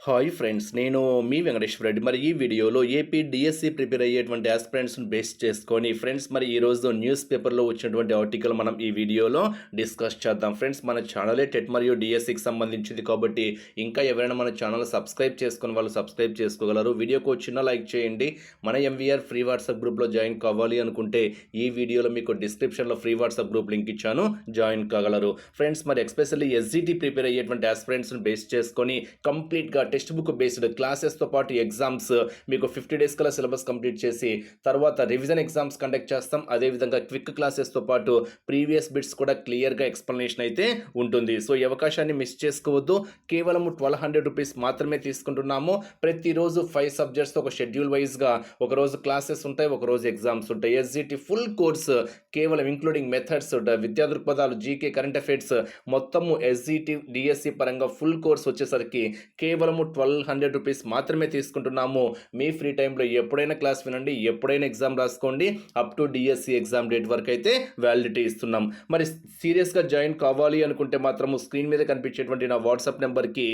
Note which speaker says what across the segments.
Speaker 1: Hi friends నేను మీ వెంకటేశ్వర రెడ్డి. మరి ఈ వీడియోలో ఏపీ డిఎస్సి ప్రిపేర్ అయ్యేటువంటి ఆస్పిరెంట్స్ను బేస్ చేసుకొని ఫ్రెండ్స్ మరి ఈరోజు న్యూస్ పేపర్లో వచ్చినటువంటి ఆర్టికల్ మనం ఈ వీడియోలో డిస్కస్ చేద్దాం. ఫ్రెండ్స్ మన ఛానలే టెట్ మరియు డిఎస్సికి సంబంధించింది కాబట్టి ఇంకా ఎవరైనా మన ఛానల్ సబ్స్క్రైబ్ చేసుకుని వాళ్ళు సబ్స్క్రైబ్ చేసుకోగలరు. వీడియోకు చిన్న లైక్ చేయండి. మన ఎంవీఆర్ ఫ్రీ వాట్సాప్ గ్రూప్లో జాయిన్ కావాలి అనుకుంటే ఈ వీడియోలో మీకు డిస్క్రిప్షన్లో ఫ్రీ వాట్సాప్ గ్రూప్ లింక్ ఇచ్చాను. జాయిన్ కాగలరు. ఫ్రెండ్స్ మరి ఎక్స్పెషల్లీ ఎస్జిటి ప్రిపేర్ అయ్యేటువంటి ఆస్పిరెంట్స్ను బేస్ చేసుకొని కంప్లీట్గా టెక్స్ట్ బుక్ బేస్డ్ క్లాసెస్తో పాటు ఎగ్జామ్స్ మీకు ఫిఫ్టీ డేస్ కల్లా సిలబస్ కంప్లీట్ చేసి తర్వాత రివిజన్ ఎగ్జామ్స్ కండక్ట్ చేస్తాం. అదేవిధంగా క్విక్ క్లాసెస్తో పాటు ప్రీవియస్ బిట్స్ కూడా క్లియర్గా ఎక్స్ప్లెనేషన్ అయితే ఉంటుంది. సో ఈ అవకాశాన్ని మిస్ చేసుకోవద్దు. కేవలం ట్వెల్వ్ హండ్రెడ్ రూపీస్ మాత్రమే తీసుకుంటున్నాము. ప్రతిరోజు ఫైవ్ సబ్జెక్ట్స్తో ఒక షెడ్యూల్ వైజ్గా ఒకరోజు క్లాసెస్ ఉంటాయి ఒకరోజు ఎగ్జామ్స్ ఉంటాయి. ఎస్జిటి ఫుల్ కోర్స్ కేవలం ఇంక్లూడింగ్ మెథడ్స్ విద్యా దృక్పథాలు జీకే కరెంట్ అఫైర్స్ మొత్తము ఎస్జిటి డిఎస్సి పరంగా ఫుల్ కోర్స్ వచ్చేసరికి కేవలం కేవలము ట్వెల్వ్ హండ్రెడ్ రూపీస్ మాత్రమే తీసుకుంటున్నాము. మీ ఫ్రీ టైంలో ఎప్పుడైనా క్లాస్ వినండి ఎప్పుడైనా ఎగ్జామ్ రాసుకోండి. Up to DSC exam date వరకు అయితే వ్యాలిడిటీ ఇస్తున్నాం. మరి సీరియస్గా జాయిన్ కావాలి అనుకుంటే మాత్రము స్క్రీన్ మీద కనిపించేటువంటి నా వాట్సాప్ నెంబర్కి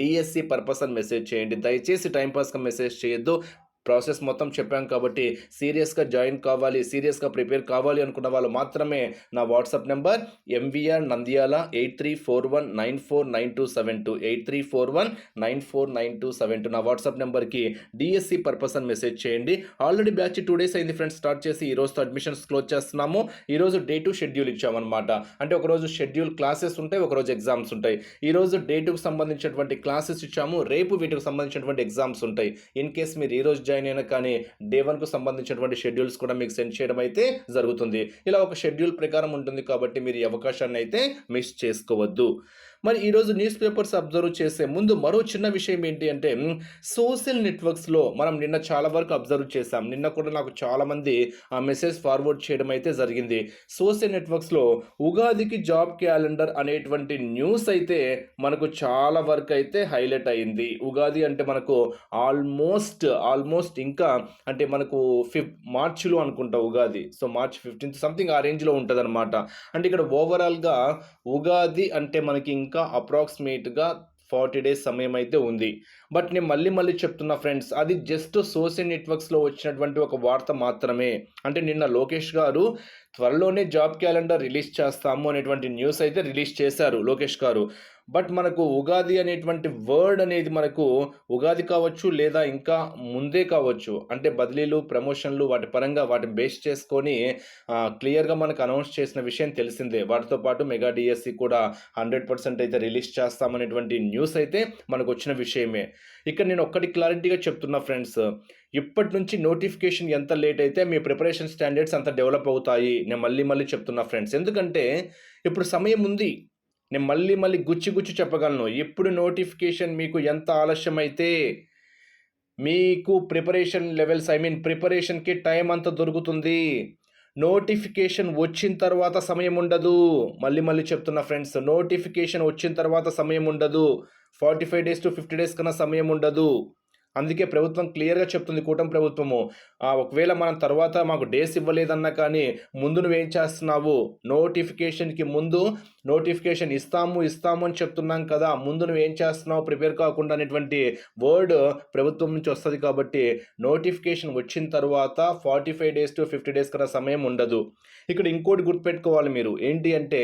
Speaker 1: డిఎస్సి పర్పస్ అని మెసేజ్ చేయండి. దయచేసి టైంపాస్గా మెసేజ్ చేయొద్దు. ప్రాసెస్ మొత్తం చెప్పాం కాబట్టి సీరియస్గా జాయిన్ కావాలి సీరియస్గా ప్రిపేర్ కావాలి అనుకున్న వాళ్ళు మాత్రమే నా WhatsApp number MVR Nandyal eight three four one nine four nine two seven two eight three four one nine four nine two seven two నా వాట్సాప్ నెంబర్కి డిఎస్సి పర్పస్ అని మెసేజ్ చేయండి. ఆల్రెడీ బ్యాచ్ టూ డేస్ అయింది friends start చేసి ఈ రోజుతో admissions close చేస్తున్నాము. ఈరోజు డే టు షెడ్యూల్ ఇచ్చామన్నమాట. అంటే ఒకరోజు షెడ్యూల్ క్లాసెస్ ఉంటాయి ఒకరోజు ఎగ్జామ్స్ ఉంటాయి. ఈరోజు డే టుకు సంబంధించినటువంటి క్లాసెస్ ఇచ్చాము రేపు వీటికి సంబంధించినటువంటి ఎగ్జామ్స్ ఉంటాయి. ఇన్ కేస్ మీరు ఈ రోజు జాయిన్ అయినా కానీ డే వన్కు సంబంధించినటువంటి షెడ్యూల్స్ కూడా మీకు సెండ్ చేయడం అయితే జరుగుతుంది. ఇలా ఒక షెడ్యూల్ ప్రకారం ఉంటుంది కాబట్టి మీరు ఈ అవకాశాన్ని అయితే మిస్ చేసుకోవద్దు. మరి ఈరోజు న్యూస్ పేపర్స్ అబ్జర్వ్ చేసే ముందు మరో చిన్న విషయం ఏంటి అంటే సోషల్ నెట్వర్క్స్లో మనం నిన్న చాలా వరకు అబ్జర్వ్ చేసాం నిన్న కూడా నాకు చాలామంది ఆ మెసేజ్ ఫార్వర్డ్ చేయడం అయితే జరిగింది. సోషల్ నెట్వర్క్స్లో ఉగాదికి జాబ్ క్యాలెండర్ అనేటువంటి న్యూస్ అయితే మనకు చాలా వరకు అయితే హైలైట్ అయింది. ఉగాది అంటే మనకు ఆల్మోస్ట్ ఆల్మోస్ట్ ఇంకా అంటే మనకు ఫిఫ్ మార్చిలో అనుకుంటా Ugadi. So March fifteenth something ఆ రేంజ్లో ఉంటుంది అనమాట అంటే ఇక్కడ ఓవరాల్గా ఉగాది అంటే మనకి ఇంకా అప్రాక్సిమేట్గా ఫార్టీ డేస్ సమయం అయితే ఉంది. బట్ నేను మళ్ళీ మళ్ళీ చెప్తున్నా ఫ్రెండ్స్ అది జస్ట్ సోషల్ నెట్వర్క్స్లో వచ్చినటువంటి ఒక వార్త మాత్రమే. అంటే నిన్న లోకేష్ గారు త్వరలోనే జాబ్ క్యాలెండర్ రిలీజ్ చేస్తాము అనేటువంటి న్యూస్ అయితే రిలీజ్ చేశారు లోకేష్ గారు. బట్ మనకు ఉగాది అనేటువంటి వర్డ్ అనేది మనకు ఉగాది కావచ్చు లేదా ఇంకా ముందే కావచ్చు అంటే బదిలీలు ప్రమోషన్లు వాటి పరంగా వాటిని బేస్ చేసుకొని క్లియర్గా మనకు అనౌన్స్ చేసిన విషయం తెలిసిందే. వాటితో పాటు మెగా డిఎస్సి కూడా హండ్రెడ్ పర్సెంట్ అయితే రిలీజ్ చేస్తామనేటువంటి న్యూస్ అయితే మనకు వచ్చిన విషయమే. ఇక్కడ నేను ఒక్కటి క్లారిటీగా చెప్తున్నా ఫ్రెండ్స్ ఇప్పటి నుంచి నోటిఫికేషన్ ఎంత లేట్ అయితే మీ ప్రిపరేషన్ స్టాండర్డ్స్ అంత డెవలప్ అవుతాయి. నేను మళ్ళీ మళ్ళీ చెప్తున్నా ఫ్రెండ్స్. ఎందుకంటే ఇప్పుడు సమయం ఉంది. నేను మళ్ళీ మళ్ళీ గుచ్చి గుచ్చి చెప్పగలను. ఎప్పుడు నోటిఫికేషన్ మీకు ఎంత ఆలస్యమైతే మీకు ప్రిపరేషన్ లెవెల్స్ ఐ మీన్ ప్రిపరేషన్కి టైం అంత దొరుకుతుంది. నోటిఫికేషన్ వచ్చిన తర్వాత సమయం ఉండదు. మళ్ళీ మళ్ళీ చెప్తున్నా ఫ్రెండ్స్. నోటిఫికేషన్ వచ్చిన తర్వాత సమయం ఉండదు. Forty five days to fifty days కన్నా సమయం ఉండదు. అందుకే ప్రభుత్వం క్లియర్గా చెప్తుంది కూటమి ప్రభుత్వము. ఒకవేళ మనం తర్వాత మాకు డేస్ ఇవ్వలేదన్నా కానీ ముందు నువ్వేం చేస్తున్నావు? నోటిఫికేషన్కి ముందు నోటిఫికేషన్ ఇస్తాము ఇస్తాము అని చెప్తున్నాం కదా ముందు నువ్వేం చేస్తున్నావు? ప్రిపేర్ కాకుండా అనేటువంటి వర్డ్ ప్రభుత్వం నుంచి వస్తుంది కాబట్టి నోటిఫికేషన్ వచ్చిన తర్వాత forty five days to fifty days కన్నా సమయం ఉండదు. ఇక్కడ ఇంకోటి గుర్తుపెట్టుకోవాలి మీరు. ఏంటి అంటే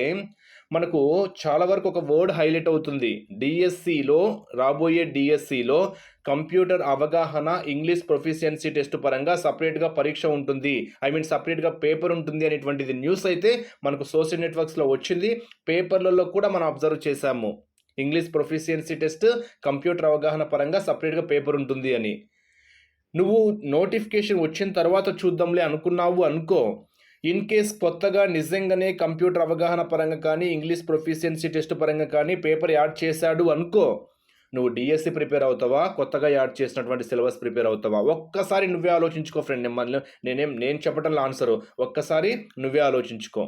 Speaker 1: మనకు చాలా వరకు ఒక వర్డ్ హైలైట్ అవుతుంది. డిఎస్సిలో రాబోయే డిఎస్సిలో కంప్యూటర్ అవగాహన ఇంగ్లీష్ ప్రొఫిషియన్సీ టెస్ట్ పరంగా సపరేట్గా పరీక్ష ఉంటుంది. ఐ మీన్ సపరేట్గా పేపర్ ఉంటుంది అనేటువంటిది న్యూస్ అయితే మనకు సోషల్ నెట్వర్క్స్లో వచ్చింది. పేపర్లలో కూడా మనం అబ్జర్వ్ చేశాము. ఇంగ్లీష్ ప్రొఫిషియన్సీ టెస్ట్ కంప్యూటర్ అవగాహన పరంగా సపరేట్గా పేపర్ ఉంటుంది అని. నువ్వు నోటిఫికేషన్ వచ్చిన తర్వాత చూద్దాంలే అనుకున్నావు అనుకో ఇన్ కేస్ కొత్తగా నిజంగానే కంప్యూటర్ అవగాహన పరంగా కానీ ఇంగ్లీష్ ప్రొఫిషియన్సీ టెస్ట్ పరంగా కానీ పేపర్ యాడ్ చేశాడు అనుకో నువ్వు డిఎస్సి ప్రిపేర్ అవుతావా? కొత్తగా యాడ్ చేసినటువంటి సిలబస్ ప్రిపేర్ అవుతావా? ఒక్కసారి నువ్వే ఆలోచించుకో ఫ్రెండ్. మిమ్మల్ని నేనేం నేను చెప్పటంలో ఆన్సరు. ఒక్కసారి నువ్వే ఆలోచించుకో.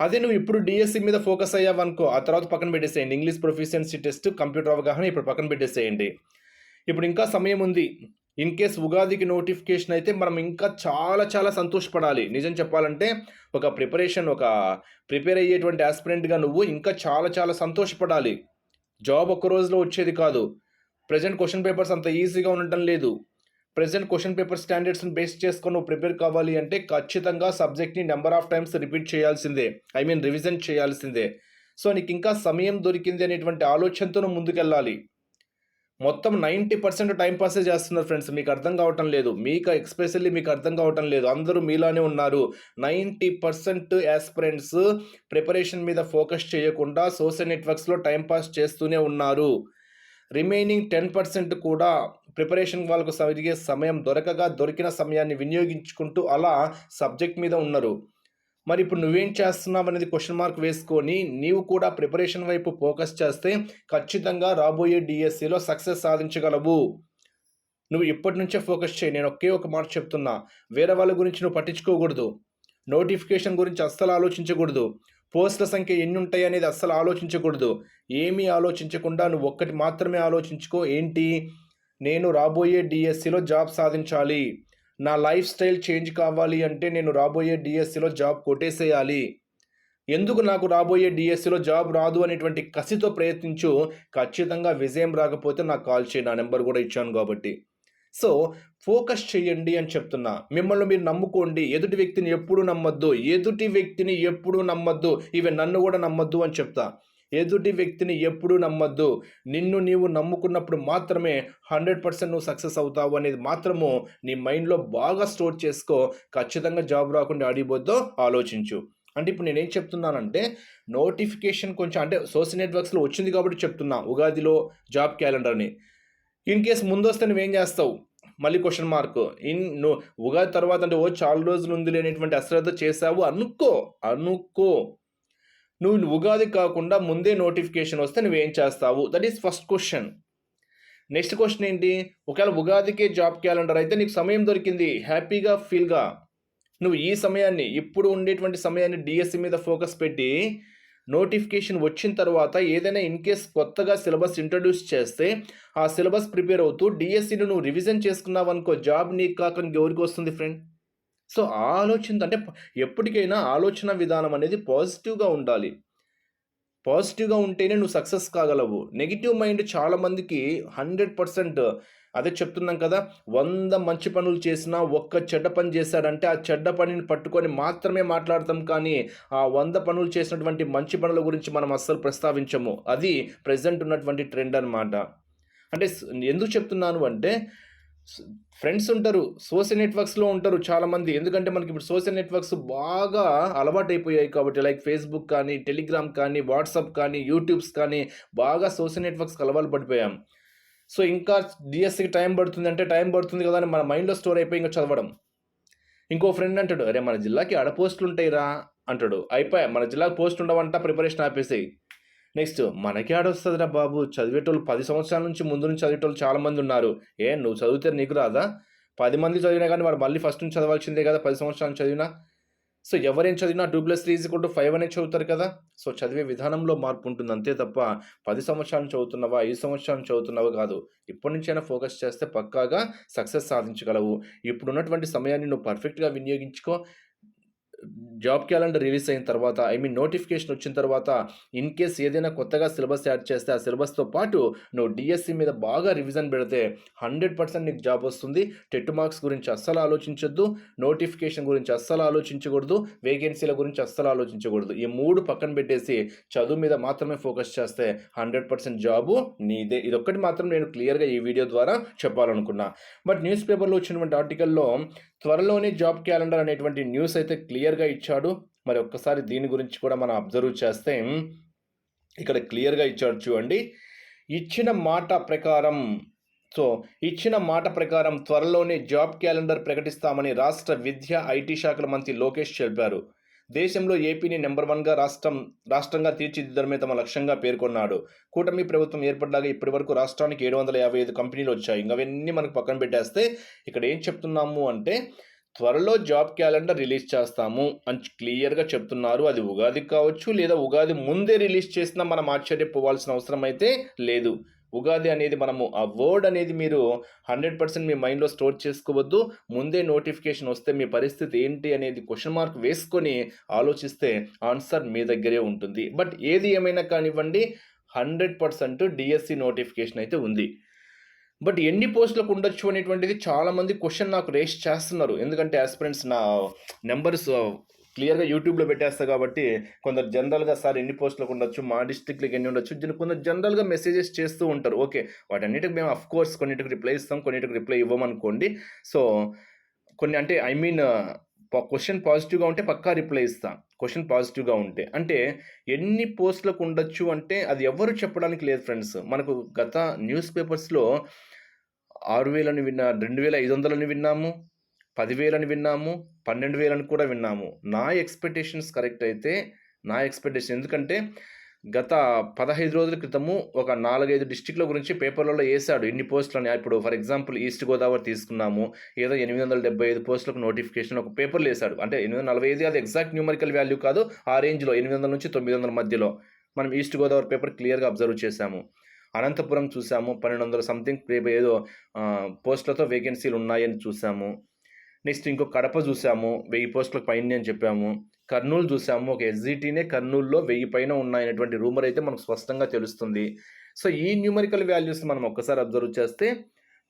Speaker 1: అదే నువ్వు ఇప్పుడు డిఎస్సి మీద ఫోకస్ అయ్యావనుకో ఆ తర్వాత పక్కన పెట్టేసేయండి. ఇంగ్లీష్ ప్రొఫిషియన్సీ టెస్ట్ కంప్యూటర్ అవగాహన ఇప్పుడు పక్కన పెట్టేసేయండి. ఇప్పుడు ఇంకా సమయం ఉంది. ఇన్ కేస్ ఉగాదికి నోటిఫికేషన్ అయితే మనం ఇంకా చాలా చాలా సంతోషపడాలి. నిజం చెప్పాలంటే ఒక ప్రిపరేషన్ ఒక ప్రిపేర్ అయ్యేటువంటి ఆస్పిరెంట్గా నువ్వు ఇంకా చాలా చాలా సంతోషపడాలి. జాబ్ ఒక్క రోజులో వచ్చేది కాదు. ప్రజెంట్ క్వశ్చన్ పేపర్స్ అంత ఈజీగా ఉండటం లేదు. ప్రజెంట్ క్వశ్చన్ పేపర్ స్టాండర్డ్స్ని బేస్ చేసుకొని నువ్వు ప్రిపేర్ కావాలి అంటే ఖచ్చితంగా సబ్జెక్ట్ని నెంబర్ ఆఫ్ టైమ్స్ రిపీట్ చేయాల్సిందే. ఐ మీన్ రివిజన్ చేయాల్సిందే. సో నీకు ఇంకా సమయం దొరికింది అనేటువంటి ఆలోచనతో నువ్వు ముందుకెళ్ళాలి. మొత్తం నైంటీ పర్సెంట్ టైం పాసే చేస్తున్నారు ఫ్రెండ్స్. మీకు అర్థం కావటం లేదు. మీకు ఎక్స్పెషల్లీ మీకు అర్థం కావటం లేదు. అందరూ మీలానే ఉన్నారు. నైంటీ పర్సెంట్ యాస్పిరెంట్స్ ప్రిపరేషన్ మీద ఫోకస్ చేయకుండా సోషల్ నెట్వర్క్స్లో టైం పాస్ చేస్తూనే ఉన్నారు. రిమైనింగ్ టెన్ పర్సెంట్ కూడా ప్రిపరేషన్ వాళ్ళకు సరిగే సమయం దొరకగా దొరికిన సమయాన్ని వినియోగించుకుంటూ అలా సబ్జెక్ట్ మీద ఉన్నారు. మరి ఇప్పుడు నువ్వేం చేస్తున్నావు అనేది క్వశ్చన్ మార్క్ వేసుకొని నీవు కూడా ప్రిపరేషన్ వైపు ఫోకస్ చేస్తే ఖచ్చితంగా రాబోయే డిఎస్సిలో సక్సెస్ సాధించగలవు. నువ్వు ఇప్పటి నుంచే ఫోకస్ చేయి. నేను ఒకే ఒక మాట చెప్తున్నా. వేరే వాళ్ళ గురించి నువ్వు పట్టించుకోకూడదు. నోటిఫికేషన్ గురించి అస్సలు ఆలోచించకూడదు. పోస్టుల సంఖ్య ఎన్ని ఉంటాయి అనేది అస్సలు ఆలోచించకూడదు. ఏమీ ఆలోచించకుండా నువ్వు ఒక్కటి మాత్రమే ఆలోచించుకో. ఏంటి? నేను రాబోయే డిఎస్సిలో జాబ్ సాధించాలి. నా లైఫ్ స్టైల్ చేంజ్ కావాలి అంటే నేను రాబోయే డిఎస్సిలో జాబ్ కొట్టేసేయాలి. ఎందుకు నాకు రాబోయే డిఎస్సిలో జాబ్ రాదు అనేటువంటి కసితో ప్రయత్నించు ఖచ్చితంగా విజయం రాకపోతే నాకు కాల్ చేయి నా నెంబర్ కూడా ఇచ్చాను కాబట్టి. సో ఫోకస్ చేయండి అని చెప్తున్నా. మిమ్మల్ని మీరు నమ్ముకోండి. ఎదుటి వ్యక్తిని ఎప్పుడు నమ్మొద్దు. ఎదుటి వ్యక్తిని ఎప్పుడు నమ్మొద్దు. ఇవి నన్ను కూడా నమ్మొద్దు అని చెప్తా. ఎదుటి వ్యక్తిని ఎప్పుడూ నమ్మొద్దు. నిన్ను నీవు నమ్ముకున్నప్పుడు మాత్రమే హండ్రెడ్ పర్సెంట్ నువ్వు సక్సెస్ అవుతావు అనేది మాత్రము నీ మైండ్లో బాగా స్టోర్ చేసుకో. ఖచ్చితంగా జాబ్ రాకుండా అడిగిపోద్దో ఆలోచించు. అంటే ఇప్పుడు నేనేం చెప్తున్నానంటే నోటిఫికేషన్ కొంచెం అంటే సోషల్ నెట్వర్క్స్లో వచ్చింది కాబట్టి చెప్తున్నా ఉగాదిలో జాబ్ క్యాలెండర్ని. ఇన్ కేస్ ముందు వస్తే నువ్వేం చేస్తావు? మళ్ళీ క్వశ్చన్ మార్క్. ఇన్ నువ్వు ఉగాది తర్వాత అంటే ఓ చాలా రోజులు ఉంది లేనటువంటి అశ్రద్ధ చేసావు అనుకో అనుకో. నువ్వు ఉగాది కాకుండా ముందే నోటిఫికేషన్ వస్తే నువ్వేం చేస్తావు? That is first question next question ఏంటి? ఒకవేళ ఉగాదికే జాబ్ క్యాలెండర్ అయితే నీకు సమయం దొరికింది. హ్యాపీగా ఫీల్గా నువ్వు ఈ సమయాన్ని ఇప్పుడు ఉండేటువంటి సమయాన్ని డిఎస్సి మీద ఫోకస్ పెట్టి నోటిఫికేషన్ వచ్చిన తర్వాత ఏదైనా ఇన్ కేస్ కొత్తగా సిలబస్ ఇంట్రడ్యూస్ చేస్తే ఆ సిలబస్ ప్రిపేర్ అవుతూ డిఎస్సిని నువ్వు రివిజన్ చేసుకున్నావు అనుకో జాబ్ నీకు కాక ఎవరికి వస్తుంది ఫ్రెండ్ సో ఆ ఆలోచన అంటే ఎప్పటికైనా ఆలోచన విధానం అనేది పాజిటివ్గా ఉండాలి. పాజిటివ్గా ఉంటేనే నువ్వు సక్సెస్ కాగలవు. నెగిటివ్ మైండ్ చాలామందికి హండ్రెడ్ పర్సెంట్ అదే చెప్తున్నాం కదా వంద మంచి పనులు చేసినా ఒక్క చెడ్డ పని చేశాడంటే ఆ చెడ్డ పనిని పట్టుకొని మాత్రమే మాట్లాడతాం కానీ ఆ వంద పనులు చేసినటువంటి మంచి పనుల గురించి మనం అస్సలు ప్రస్తావించము. అది ప్రజెంట్ ఉన్నటువంటి ట్రెండ్ అనమాట అంటే ఎందుకు చెప్తున్నాను అంటే ఫ్రెండ్స్ ఉంటారు సోషల్ నెట్వర్క్స్లో ఉంటారు చాలామంది. ఎందుకంటే మనకి ఇప్పుడు సోషల్ నెట్వర్క్స్ బాగా అలవాటు అయిపోయాయి కాబట్టి లైక్ ఫేస్బుక్ కానీ టెలిగ్రామ్ కానీ వాట్సాప్ కానీ యూట్యూబ్స్ కానీ బాగా సోషల్ నెట్వర్క్స్కి అలవాటు పడిపోయాం. సో ఇంకా డిఎస్సికి టైం పడుతుంది అంటే టైం పడుతుంది కదా అని మన మైండ్లో స్టోర్ అయిపోయి ఇంకా చదవడం. ఇంకో ఫ్రెండ్ అంటాడు అరే మన జిల్లాకి ఆడ పోస్టులు ఉంటాయిరా అంటాడు. అయిపోయా మన జిల్లాకి పోస్ట్ ఉండవంట ప్రిపరేషన్ ఆపేసి నెక్స్ట్ మనకే ఆడొస్తుందిరా బాబు. చదివేటోళ్ళు పది సంవత్సరాల నుంచి ముందు నుంచి చదివేటోళ్ళు చాలామంది ఉన్నారు. ఏ నువ్వు చదివితే నీకు రాదా? పది మంది చదివినా కానీ వాడు మళ్ళీ ఫస్ట్ నుంచి చదవాల్సిందే కదా పది సంవత్సరాలు చదివినా. సో ఎవరేం చదివినా two plus three is to five అనే చదువుతారు కదా. సో చదివే విధానంలో మార్పు ఉంటుంది అంతే తప్ప పది సంవత్సరాలు చదువుతున్నావా ఐదు సంవత్సరాలు చదువుతున్నావా కాదు. ఇప్పటి నుంచైనా ఫోకస్ చేస్తే పక్కాగా సక్సెస్ సాధించగలవు. ఇప్పుడున్నటువంటి సమయాన్ని నువ్వు పర్ఫెక్ట్గా వినియోగించుకో. జాబ్ క్యాలెండర్ రిలీజ్ అయిన తర్వాత ఐ మీన్ నోటిఫికేషన్ వచ్చిన తర్వాత ఇన్ కేస్ ఏదైనా కొత్తగా సిలబస్ యాడ్ చేస్తే ఆ సిలబస్తో పాటు నువ్వు డిఎస్సి మీద బాగా రివిజన్ పెడితే హండ్రెడ్ పర్సెంట్ నీకు జాబ్ వస్తుంది. టెట్ మార్క్స్ గురించి అస్సలు ఆలోచించొద్దు. నోటిఫికేషన్ గురించి అస్సలు ఆలోచించకూడదు. వేకెన్సీల గురించి అస్సలు ఆలోచించకూడదు. ఈ మూడు పక్కన పెట్టేసి చదువు మీద మాత్రమే ఫోకస్ చేస్తే హండ్రెడ్ పర్సెంట్ జాబు నీదే. ఇదొక్కటి మాత్రం నేను క్లియర్గా ఈ వీడియో ద్వారా చెప్పాలనుకున్నా. బట్ న్యూస్ పేపర్లో వచ్చినటువంటి ఆర్టికల్లో త్వరలోనే జాబ్ క్యాలెండర్ అనేటువంటి న్యూస్ అయితే క్లియర్ క్లియర్గా ఇచ్చాడు. మరి ఒక్కసారి దీని గురించి కూడా మనం అబ్జర్వ్ చేస్తే ఇక్కడ క్లియర్గా ఇచ్చాడు చూడండి. ఇచ్చిన మాట ప్రకారం సో ఇచ్చిన మాట ప్రకారం త్వరలోనే జాబ్ క్యాలెండర్ ప్రకటిస్తామని రాష్ట్ర విద్య ఐటీ శాఖల మంత్రి లోకేష్ చెప్పారు దేశంలో ఏపీని నెంబర్ వన్గా రాష్ట్రం రాష్ట్రంగా తీర్చిదిద్దడమే తమ లక్ష్యంగా పేర్కొన్నాడు. కూటమి ప్రభుత్వం ఏర్పడ్డాక ఇప్పటి వరకు రాష్ట్రానికి ఏడు వందల యాభై ఐదు కంపెనీలు వచ్చాయి. ఇంకా అవన్నీ మనకు పక్కన పెట్టేస్తే ఇక్కడ ఏం చెప్తున్నాము అంటే త్వరలో జాబ్ క్యాలెండర్ రిలీజ్ చేస్తాము అని క్లియర్గా చెప్తున్నారు. అది ఉగాది కావచ్చు లేదా ఉగాది ముందే రిలీజ్ చేసినా మనం ఆశ్చర్యపోవాల్సిన అవసరం అయితే లేదు. ఉగాది అనేది మనము ఆ వర్డ్ అనేది మీరు హండ్రెడ్ పర్సెంట్ మీ మైండ్లో స్టోర్ చేసుకోవద్దు. ముందే నోటిఫికేషన్ వస్తే మీ పరిస్థితి ఏంటి అనేది క్వశ్చన్ మార్క్ వేసుకొని ఆలోచిస్తే ఆన్సర్ మీ దగ్గరే ఉంటుంది. బట్ ఏది ఏమైనా కానివ్వండి హండ్రెడ్ పర్సెంట్ డిఎస్సి నోటిఫికేషన్ అయితే ఉంది. బట్ ఎన్ని పోస్టులకు ఉండొచ్చు అనేటువంటిది చాలామంది క్వశ్చన్ నాకు రేస్ చేస్తున్నారు. ఎందుకంటే ఆస్పిరెంట్స్ నా నెంబర్స్ క్లియర్గా యూట్యూబ్లో పెట్టేస్తా కాబట్టి కొందరు జనరల్గా సార్ ఎన్ని పోస్టులకు ఉండొచ్చు మా డిస్ట్రిక్ట్కి ఎన్ని ఉండొచ్చు జన- కొందరు జనరల్గా మెసేజెస్ చేస్తూ ఉంటారు. ఓకే వాటన్నిటికి మేము అఫ్ కోర్స్ కొన్నిటికి రిప్లై ఇస్తాం కొన్నిటికి రిప్లై ఇవ్వమనుకోండి. సో కొన్ని అంటే ఐ మీన్ క్వశ్చన్ పాజిటివ్గా ఉంటే పక్కా రిప్లై ఇస్తాం. క్వశ్చన్ పాజిటివ్గా ఉంటే. అంటే ఎన్ని పోస్టులకు ఉండొచ్చు అంటే అది ఎవరు చెప్పడానికి లేదు ఫ్రెండ్స్ మనకు గత న్యూస్ పేపర్స్లో ఆరు వేలని విన్నా రెండు వేల ఐదు వందలని విన్నాము పదివేలని విన్నాము పన్నెండు వేలని కూడా విన్నాము. నా ఎక్స్పెక్టేషన్స్ కరెక్ట్ అయితే నా ఎక్స్పెక్టేషన్ ఎందుకంటే గత పదహైదు రోజుల క్రితము ఒక నాలుగైదు డిస్టిక్ల గురించి పేపర్లలో వేసాడు ఎన్ని పోస్టులని ఇప్పుడు ఫర్ ఎగ్జాంపుల్ ఈస్ట్ గోదావరి తీసుకున్నాము ఏదో ఎనిమిది వందల డెబ్బై ఐదు పోస్టులకు నోటిఫికేషన్ ఒక పేపర్లు వేసాడు అంటే ఎనిమిది వందల నలభై ఐదు అది ఎగ్జాక్ట్ న్యూమరికల్ వాల్యూ కాదు ఆ రేంజ్లో ఎనిమిది వందల నుంచి తొమ్మిది వందల మధ్యలో మనం ఈస్ట్ గోదావరి పేపర్ క్లియర్గా అబ్జర్వ్ చేశాము. అనంతపురం చూసాము పన్నెండు వందల సంథింగ్ ఏదో పోస్టులతో వేకెన్సీలు ఉన్నాయని చూసాము. నెక్స్ట్ ఇంకో కడప చూసాము వెయ్యి పోస్టులకు పైన అని చెప్పాము. కర్నూలు చూసాము ఒక ఎస్జిటీనే కర్నూలులో వెయ్యి పైన ఉన్నాయనేటువంటి రూమర్ అయితే మనకు స్పష్టంగా తెలుస్తుంది. సో ఈ న్యూమరికల్ వాల్యూస్ మనం ఒక్కసారి అబ్జర్వ్ చేస్తే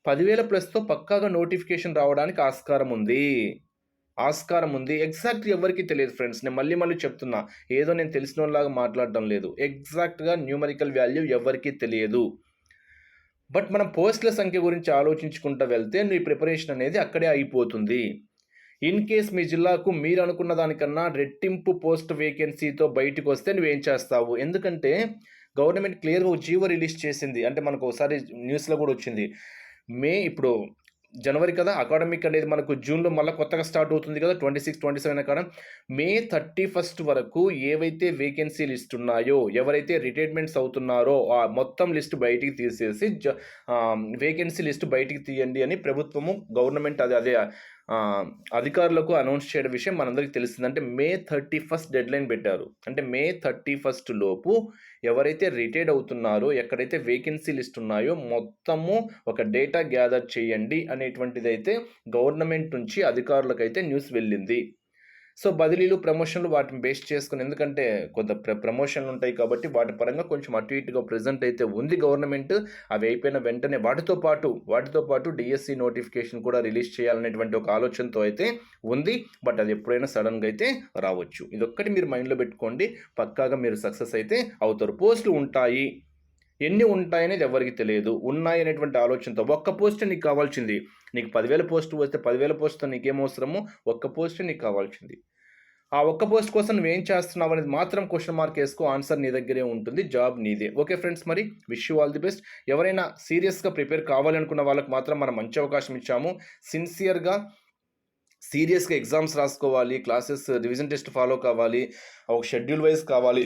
Speaker 1: పదివేల ప్లస్తో పక్కాగా నోటిఫికేషన్ రావడానికి ఆస్కారం ఉంది. ఆస్కారం ఉంది. ఎగ్జాక్ట్ ఎవరికి తెలియదు ఫ్రెండ్స్ నేను మళ్ళీ మళ్ళీ చెప్తున్నా. ఏదో నేను తెలిసిన వాళ్ళలాగా మాట్లాడడం లేదు. ఎగ్జాక్ట్గా న్యూమరికల్ వాల్యూ ఎవరికీ తెలియదు. బట్ మనం పోస్టుల సంఖ్య గురించి ఆలోచించుకుంటూ వెళ్తే నీ ప్రిపరేషన్ అనేది అక్కడే అయిపోతుంది. ఇన్ కేస్ మీ జిల్లాకు మీరు అనుకున్న దానికన్నా రెట్టింపు పోస్ట్ వేకెన్సీతో బయటకు వస్తే నువ్వేం చేస్తావు? ఎందుకంటే గవర్నమెంట్ క్లియర్గా ఒక జీవో రిలీజ్ చేసింది. అంటే మనకు ఒకసారి న్యూస్లో కూడా వచ్చింది. మే ఇప్పుడు జనవరి కదా అకాడమిక్ అనేది మనకు జూన్లో మళ్ళీ కొత్తగా స్టార్ట్ అవుతుంది కదా ట్వంటీ సిక్స్ ట్వంటీ సెవెన్ అక్కడ మే థర్టీ ఫస్ట్ వరకు ఏవైతే వేకెన్సీ లిస్ట్ ఉన్నాయో ఎవరైతే రిటైర్మెంట్స్ అవుతున్నారో ఆ మొత్తం లిస్ట్ బయటికి తీసేసి జ వేకెన్సీ లిస్ట్ బయటికి తీయండి అని ప్రభుత్వము గవర్నమెంట్ అదే అదే అధికారులకు అనౌన్స్ చేయడం విషయం మనందరికీ తెలిసింది అంటే May thirty first deadline పెట్టారు. అంటే మే థర్టీ ఫస్ట్ లోపు ఎవరైతే రిటైర్డ్ అవుతున్నారో ఎక్కడైతే వేకెన్సీ లిస్ట్ ఉన్నాయో మొత్తము ఒక డేటా గ్యాదర్ చేయండి అనేటువంటిది అయితే గవర్నమెంట్ నుంచి అధికారులకైతే న్యూస్ వెళ్ళింది. సో బదిలీలు ప్రమోషన్లు వాటిని బేస్ చేసుకుని ఎందుకంటే కొంత ప్ర ప్రమోషన్లు ఉంటాయి కాబట్టి వాటి పరంగా కొంచెం అటు ఇటుగా ప్రజెంట్ అయితే ఉంది గవర్నమెంట్. అవి అయిపోయిన వెంటనే వాటితో పాటు వాటితో పాటు డిఎస్సి నోటిఫికేషన్ కూడా రిలీజ్ చేయాలనేటువంటి ఒక ఆలోచనతో అయితే ఉంది. బట్ అది ఎప్పుడైనా సడన్గా అయితే రావచ్చు. ఇదొక్కటి మీరు మైండ్లో పెట్టుకోండి. పక్కాగా మీరు సక్సెస్ అయితే అవుతారు. పోస్టులు ఉంటాయి. ఎన్ని ఉంటాయనేది ఎవరికి తెలియదు. ఉన్నాయి అనేటువంటి ఆలోచనతో ఒక్క పోస్ట్ నీకు కావాల్సింది. నీకు పదివేల పోస్ట్ వస్తే పదివేల పోస్ట్తో నీకేం అవసరమో? ఒక్క పోస్ట్ నీకు కావాల్సింది. ఆ ఒక్క పోస్ట్ కోసం నువ్వేం చేస్తున్నావు అనేది మాత్రం క్వశ్చన్ మార్క్ వేసుకో ఆన్సర్ నీ దగ్గరే ఉంటుంది జాబ్ నీదే. ఓకే ఫ్రెండ్స్ మరి wish you all the best ఎవరైనా సీరియస్గా ప్రిపేర్ కావాలనుకున్న వాళ్ళకి మాత్రం మనం మంచి అవకాశం ఇచ్చాము. సిన్సియర్గా సీరియస్గా ఎగ్జామ్స్ రాసుకోవాలి క్లాసెస్ రివిజన్ టెస్ట్ ఫాలో కావాలి ఒక షెడ్యూల్ వైజ్ కావాలి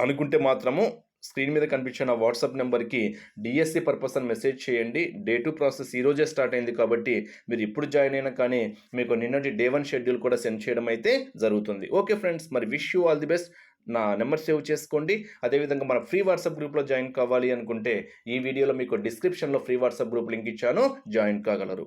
Speaker 1: అనుకుంటే మాత్రము స్క్రీన్ మీద కనిపించిన వాట్సాప్ నెంబర్కి డిఎస్సి పర్పస్ అని మెసేజ్ చేయండి. డే టు ప్రాసెస్ ఈరోజే స్టార్ట్ అయింది కాబట్టి మీరు ఇప్పుడు జాయిన్ అయినా కానీ మీకు నిన్నటి డే వన్ షెడ్యూల్ కూడా సెండ్ చేయడం అయితే జరుగుతుంది. ఓకే ఫ్రెండ్స్ మరి wish you all the best. నా నెంబర్ సేవ్ చేసుకోండి. అదేవిధంగా మన ఫ్రీ వాట్సాప్ గ్రూప్లో జాయిన్ కావాలి అనుకుంటే ఈ వీడియోలో మీకు డిస్క్రిప్షన్లో ఫ్రీ వాట్సాప్ గ్రూప్ లింక్ ఇచ్చాను. జాయిన్ కాగలరు.